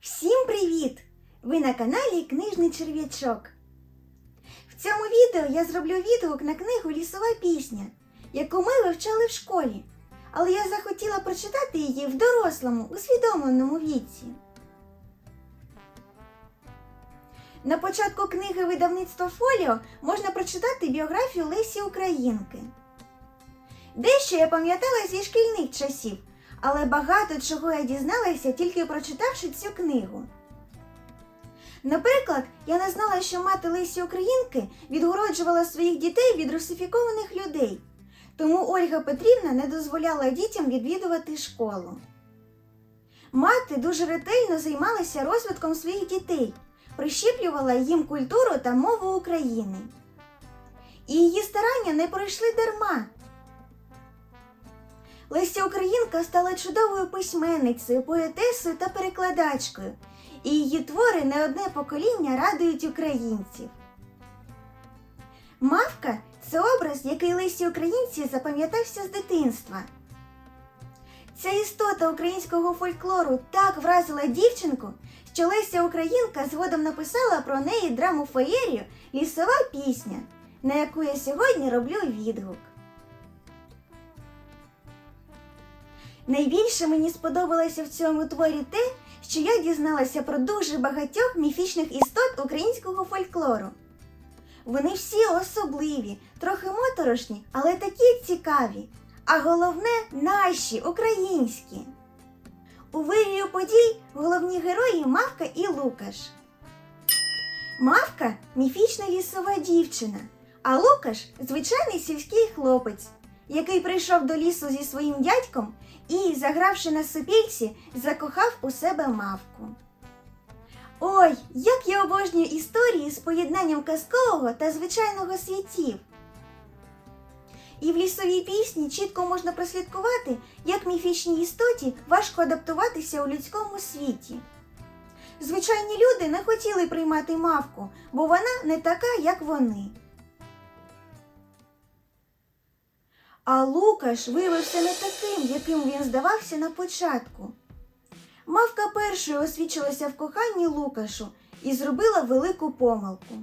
Всім привіт! Ви на каналі Книжний черв'ячок. В цьому відео я зроблю відгук на книгу Лісова пісня, яку ми вивчали в школі, але я захотіла прочитати її в дорослому, усвідомленому віці. На початку книги видавництва Фоліо можна прочитати біографію Лесі Українки. Дещо я пам'ятала зі шкільних часів, але багато чого я дізналася тільки прочитавши цю книгу. Наприклад, я не знала, що мати Лесі Українки відгороджувала своїх дітей від русифікованих людей, тому Ольга Петрівна не дозволяла дітям відвідувати школу. Мати дуже ретельно займалася розвитком своїх дітей, прищеплювала їм культуру та мову України. І її старання не пройшли дарма. Леся Українка стала чудовою письменницею, поетесою та перекладачкою, і її твори не одне покоління радують українців. Мавка це образ, який Лесі Українці запам'ятався з дитинства. Ця істота українського фольклору так вразила дівчинку, що Леся Українка згодом написала про неї драму феєрію Лісова пісня, на яку я сьогодні роблю відгук. Найбільше мені сподобалося в цьому творі те, що я дізналася про дуже багатьох міфічних істот українського фольклору. Вони всі особливі, трохи моторошні, але такі цікаві. А головне наші, українські. У вирію подій головні герої Мавка і Лукаш. Мавка міфічна лісова дівчина, а Лукаш звичайний сільський хлопець, який прийшов до лісу зі своїм дядьком і, загравши на сопільці, закохав у себе мавку. Ой, як я обожнюю історії з поєднанням казкового та звичайного світів. І в лісовій пісні чітко можна прослідкувати, як міфічній істоті важко адаптуватися у людському світі. Звичайні люди не хотіли приймати мавку, бо вона не така, як вони. А Лукаш виявився не таким, яким він здавався на початку. Мавка першою освічилася в коханні Лукашу і зробила велику помилку.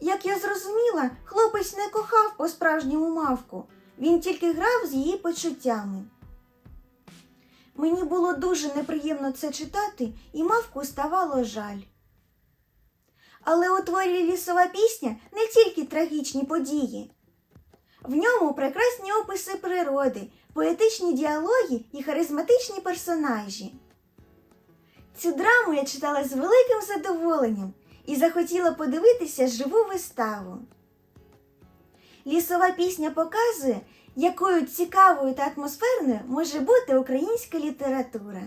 Як я зрозуміла, хлопець не кохав по-справжньому мавку, він тільки грав з її почуттями. Мені було дуже неприємно це читати, і мавку ставало жаль. Але у творі лісова пісня не тільки трагічні події. В ньому прекрасні описи природи, поетичні діалоги і харизматичні персонажі. Цю драму я читала з великим задоволенням і захотіла подивитися живу виставу. Лісова пісня показує, якою цікавою та атмосферною може бути українська література.